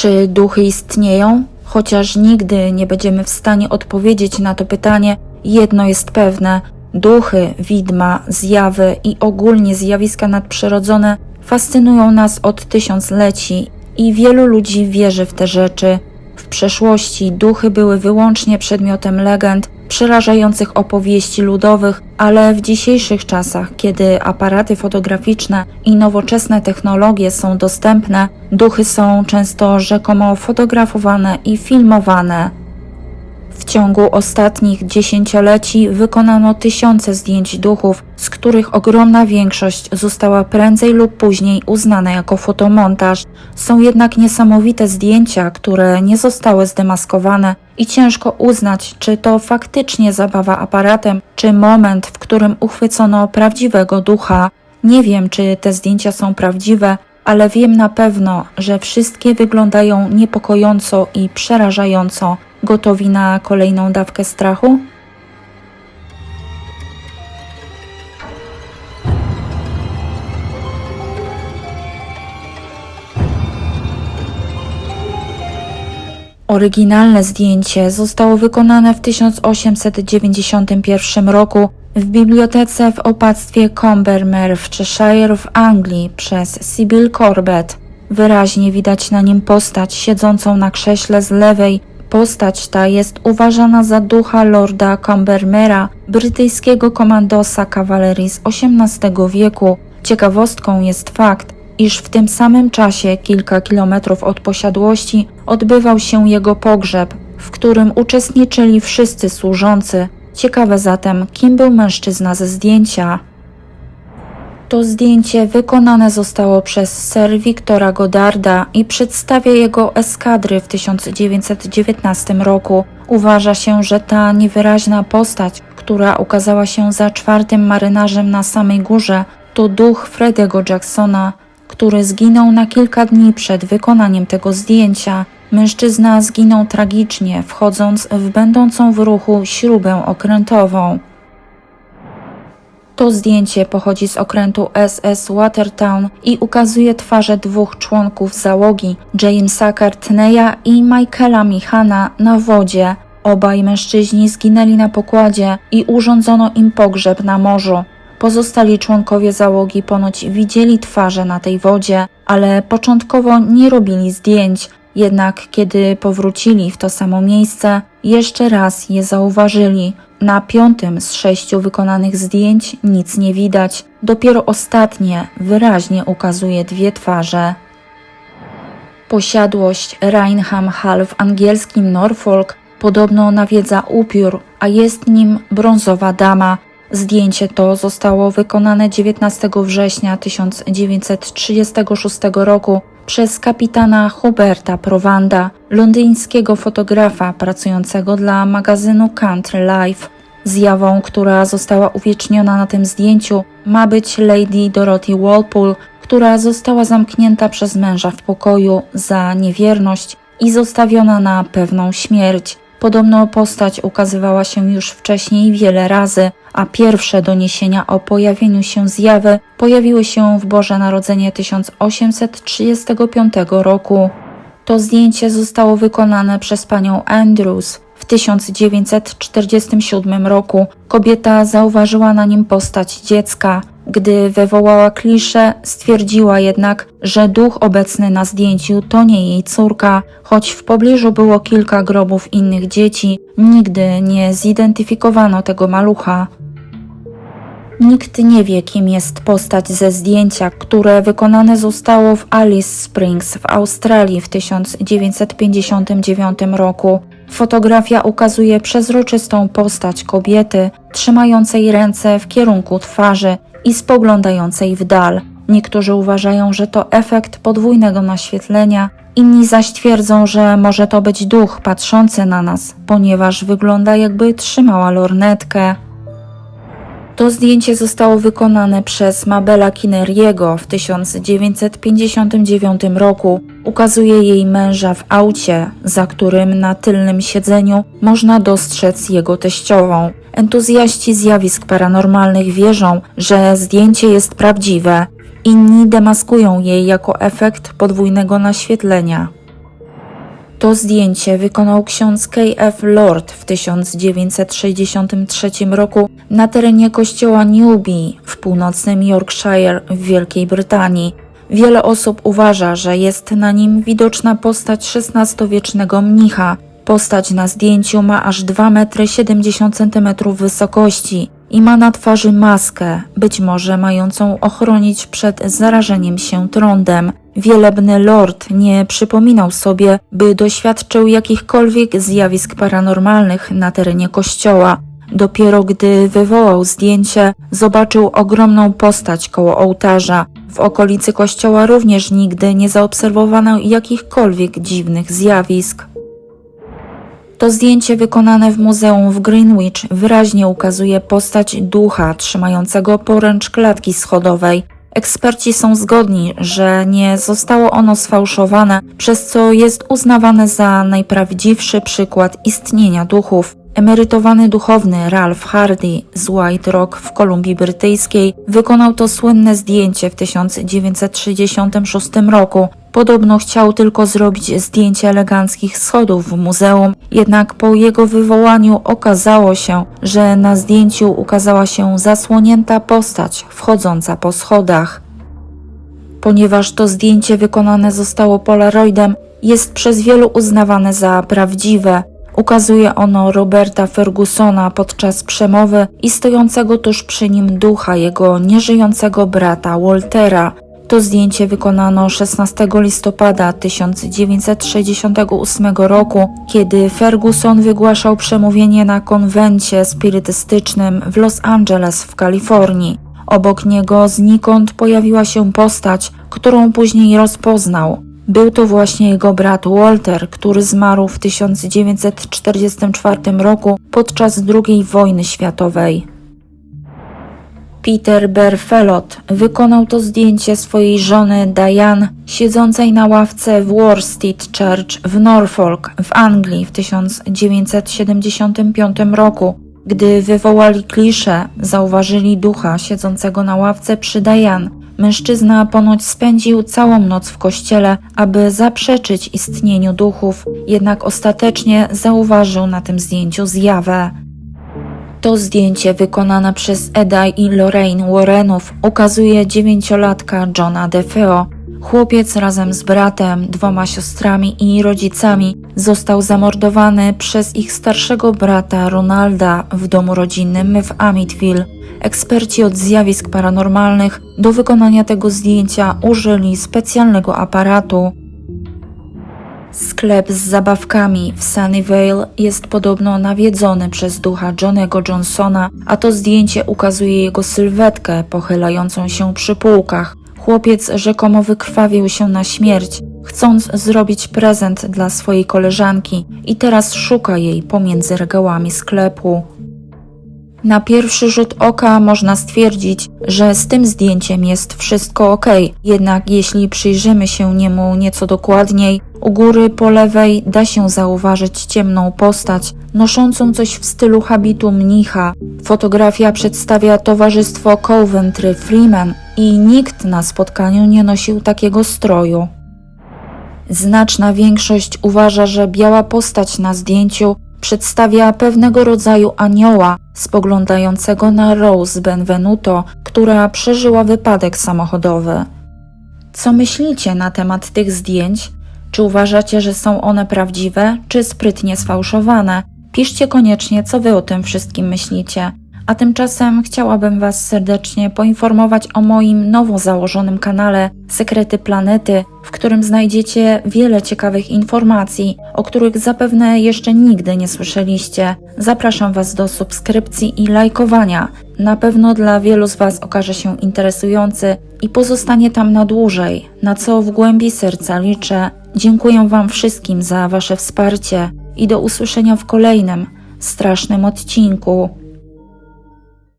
Czy duchy istnieją? Chociaż nigdy nie będziemy w stanie odpowiedzieć na to pytanie, jedno jest pewne: duchy, widma, zjawy i ogólnie zjawiska nadprzyrodzone fascynują nas od tysiącleci i wielu ludzi wierzy w te rzeczy. W przeszłości duchy były wyłącznie przedmiotem legend, przerażających opowieści ludowych, ale w dzisiejszych czasach, kiedy aparaty fotograficzne i nowoczesne technologie są dostępne, duchy są często rzekomo fotografowane i filmowane. W ciągu ostatnich dziesięcioleci wykonano tysiące zdjęć duchów, z których ogromna większość została prędzej lub później uznana jako fotomontaż. Są jednak niesamowite zdjęcia, które nie zostały zdemaskowane i ciężko uznać, czy to faktycznie zabawa aparatem, czy moment, w którym uchwycono prawdziwego ducha. Nie wiem, czy te zdjęcia są prawdziwe, ale wiem na pewno, że wszystkie wyglądają niepokojąco i przerażająco. Gotowi na kolejną dawkę strachu? Oryginalne zdjęcie zostało wykonane w 1891 roku w bibliotece w opactwie Combermere w Cheshire w Anglii przez Sybil Corbett. Wyraźnie widać na nim postać siedzącą na krześle z lewej. Postać ta jest uważana za ducha lorda Combermera, brytyjskiego komandosa kawalerii z XVIII wieku. Ciekawostką jest fakt, iż w tym samym czasie, kilka kilometrów od posiadłości, odbywał się jego pogrzeb, w którym uczestniczyli wszyscy służący. Ciekawe zatem, kim był mężczyzna ze zdjęcia. To zdjęcie wykonane zostało przez Sir Wiktora Godarda i przedstawia jego eskadry w 1919 roku. Uważa się, że ta niewyraźna postać, która ukazała się za czwartym marynarzem na samej górze, to duch Frediego Jacksona, który zginął na kilka dni przed wykonaniem tego zdjęcia. Mężczyzna zginął tragicznie, wchodząc w będącą w ruchu śrubę okrętową. To zdjęcie pochodzi z okrętu SS Watertown i ukazuje twarze dwóch członków załogi, Jamesa Cartneya i Michaela Michana na wodzie. Obaj mężczyźni zginęli na pokładzie i urządzono im pogrzeb na morzu. Pozostali członkowie załogi ponoć widzieli twarze na tej wodzie, ale początkowo nie robili zdjęć. Jednak kiedy powrócili w to samo miejsce, jeszcze raz je zauważyli. Na piątym z sześciu wykonanych zdjęć nic nie widać, dopiero ostatnie wyraźnie ukazuje dwie twarze. Posiadłość Reinham Hall w angielskim Norfolk podobno nawiedza upiór, a jest nim brązowa dama. Zdjęcie to zostało wykonane 19 września 1936 roku przez kapitana Huberta Provanda, londyńskiego fotografa pracującego dla magazynu Country Life. Zjawą, która została uwieczniona na tym zdjęciu, ma być Lady Dorothy Walpole, która została zamknięta przez męża w pokoju za niewierność i zostawiona na pewną śmierć. Podobno postać ukazywała się już wcześniej wiele razy, a pierwsze doniesienia o pojawieniu się zjawy pojawiły się w Boże Narodzenie 1835 roku. To zdjęcie zostało wykonane przez panią Andrews w 1947 roku. Kobieta zauważyła na nim postać dziecka. Gdy wywołała kliszę, stwierdziła jednak, że duch obecny na zdjęciu to nie jej córka, choć w pobliżu było kilka grobów innych dzieci, nigdy nie zidentyfikowano tego malucha. Nikt nie wie, kim jest postać ze zdjęcia, które wykonane zostało w Alice Springs w Australii w 1959 roku. Fotografia ukazuje przezroczystą postać kobiety trzymającej ręce w kierunku twarzy i spoglądającej w dal. Niektórzy uważają, że to efekt podwójnego naświetlenia, inni zaś twierdzą, że może to być duch patrzący na nas, ponieważ wygląda jakby trzymała lornetkę. To zdjęcie zostało wykonane przez Mabela Kineriego w 1959 roku. Ukazuje jej męża w aucie, za którym na tylnym siedzeniu można dostrzec jego teściową. Entuzjaści zjawisk paranormalnych wierzą, że zdjęcie jest prawdziwe. Inni demaskują je jako efekt podwójnego naświetlenia. To zdjęcie wykonał ksiądz K.F. Lord w 1963 roku na terenie kościoła Newby w północnym Yorkshire w Wielkiej Brytanii. Wiele osób uważa, że jest na nim widoczna postać XVI-wiecznego mnicha. Postać na zdjęciu ma aż 2,70 m wysokości i ma na twarzy maskę, być może mającą ochronić przed zarażeniem się trądem. Wielebny lord nie przypominał sobie, by doświadczył jakichkolwiek zjawisk paranormalnych na terenie kościoła. Dopiero gdy wywołał zdjęcie, zobaczył ogromną postać koło ołtarza. W okolicy kościoła również nigdy nie zaobserwowano jakichkolwiek dziwnych zjawisk. To zdjęcie wykonane w muzeum w Greenwich wyraźnie ukazuje postać ducha trzymającego poręcz klatki schodowej. Eksperci są zgodni, że nie zostało ono sfałszowane, przez co jest uznawane za najprawdziwszy przykład istnienia duchów. Emerytowany duchowny Ralph Hardy z White Rock w Kolumbii Brytyjskiej wykonał to słynne zdjęcie w 1966 roku. Podobno chciał tylko zrobić zdjęcie eleganckich schodów w muzeum, jednak po jego wywołaniu okazało się, że na zdjęciu ukazała się zasłonięta postać wchodząca po schodach. Ponieważ to zdjęcie wykonane zostało polaroidem, jest przez wielu uznawane za prawdziwe. Ukazuje ono Roberta Fergusona podczas przemowy i stojącego tuż przy nim ducha jego nieżyjącego brata Waltera. To zdjęcie wykonano 16 listopada 1968 roku, kiedy Ferguson wygłaszał przemówienie na konwencie spirytystycznym w Los Angeles w Kalifornii. Obok niego znikąd pojawiła się postać, którą później rozpoznał. Był to właśnie jego brat Walter, który zmarł w 1944 roku podczas II wojny światowej. Peter Berfelot wykonał to zdjęcie swojej żony Diane, siedzącej na ławce w Worstead Church w Norfolk w Anglii w 1975 roku. Gdy wywołali kliszę, zauważyli ducha siedzącego na ławce przy Diane. Mężczyzna ponoć spędził całą noc w kościele, aby zaprzeczyć istnieniu duchów, jednak ostatecznie zauważył na tym zdjęciu zjawę. To zdjęcie wykonane przez Eda i Lorraine Warrenów ukazuje dziewięciolatka Johna DeFeo. Chłopiec razem z bratem, dwoma siostrami i rodzicami został zamordowany przez ich starszego brata Ronalda w domu rodzinnym w Amityville. Eksperci od zjawisk paranormalnych do wykonania tego zdjęcia użyli specjalnego aparatu, Sklep z zabawkami w Sunnyvale jest podobno nawiedzony przez ducha Johnego Johnsona, a to zdjęcie ukazuje jego sylwetkę pochylającą się przy półkach. Chłopiec rzekomo wykrwawił się na śmierć, chcąc zrobić prezent dla swojej koleżanki i teraz szuka jej pomiędzy regałami sklepu. Na pierwszy rzut oka można stwierdzić, że z tym zdjęciem jest wszystko ok, jednak jeśli przyjrzymy się niemu nieco dokładniej, u góry po lewej da się zauważyć ciemną postać, noszącą coś w stylu habitu mnicha. Fotografia przedstawia towarzystwo Coventry Freeman i nikt na spotkaniu nie nosił takiego stroju. Znaczna większość uważa, że biała postać na zdjęciu przedstawia pewnego rodzaju anioła spoglądającego na Rose Benvenuto, która przeżyła wypadek samochodowy. Co myślicie na temat tych zdjęć? Czy uważacie, że są one prawdziwe, czy sprytnie sfałszowane? Piszcie koniecznie, co wy o tym wszystkim myślicie. A tymczasem chciałabym Was serdecznie poinformować o moim nowo założonym kanale Sekrety Planety, w którym znajdziecie wiele ciekawych informacji, o których zapewne jeszcze nigdy nie słyszeliście. Zapraszam Was do subskrypcji i lajkowania. Na pewno dla wielu z Was okaże się interesujący i pozostanie tam na dłużej, na co w głębi serca liczę. Dziękuję Wam wszystkim za Wasze wsparcie i do usłyszenia w kolejnym strasznym odcinku.